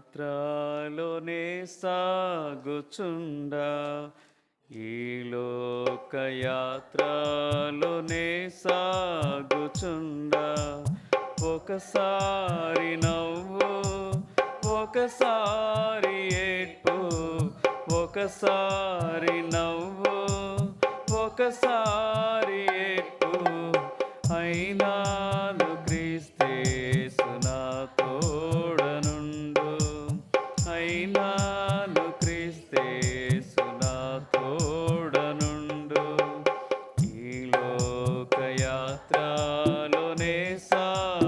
లోకయాత్రలోనే సాగుచుండా ఈ లోకయాత్రలోనే సాగుచుండా. ఒకసారి నవ్వు ఒకసారి ఏడ్పు ఒకసారి నవ్వు ఒకసారి ఏడ్పు. అయినాను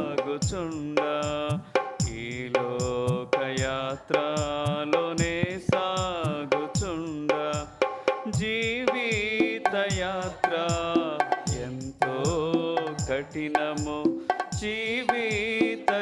సాగుచుండా. ఈ లోకయాత్రలోనే సాగుచుండా. జీవిత యాత్ర ఎంతో కఠినము. జీవిత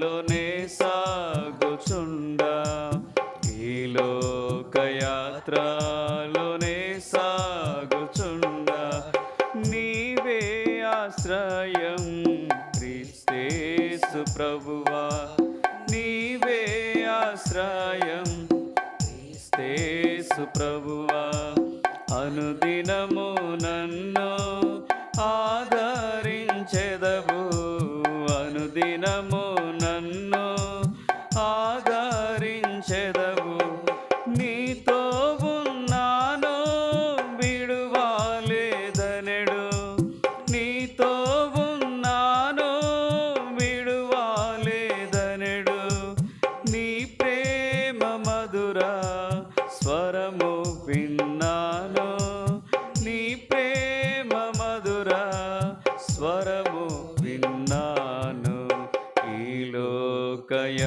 లోకయాత్రలోనే సాగుచుండ. ఈ లోకయాత్రలోనే సాగుచుండ. నీవే ఆశ్రయం క్రీస్తేసు ప్రభువా. నీవే ఆశ్రయం క్రీస్తేసు ప్రభువా. అనుదినము నన్ను ఆదరించెదవు.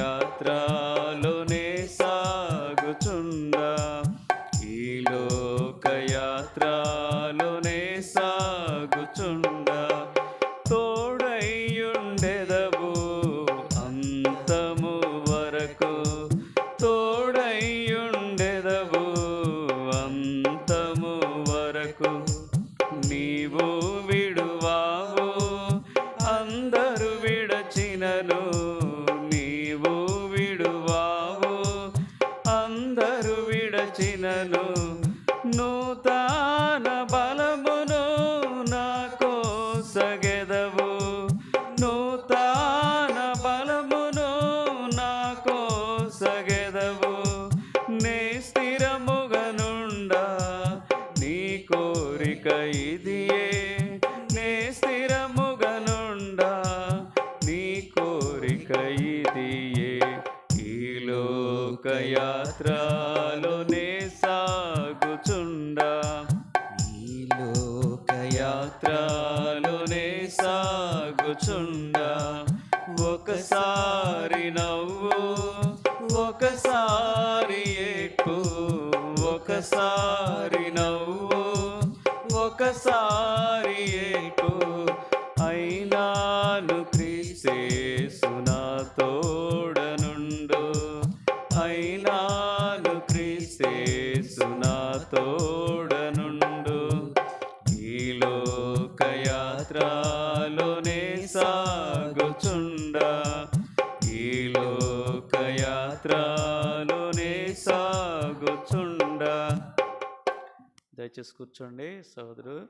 యాత్రలోనే సాగుచుండా. ఈ లోక యాత్రలోనే సాగుచుండా. తోడయ్యుండెదవు అంతము వరకు. తోడయ్యుండెదవు అంతము వరకు. నీవు విడువావు అందరూ విడచినను. నూతన బలమును నాకు సగెదవు నూతన బలమును నాకు సగెదవు నే స్థిరముగనుండ నీ కోరిక ఇదియే. నే స్థిరముగనుండ నీ కోరిక ఇదియే. ఈ లోకయాత్రలోనే సాగుచుండా ఈ లోకయాత్రలోనే సాగుచుండా. ఒకసారి నవ్వు ఒకసారి ఏడ్పు ఒకసారి నవ్వు ఒకసారి ఏడ్పు. అయినాను క్రీసే లోకయాత్రలోనే సాగుచుండా. దయచేసి కూర్చోండి సోదరు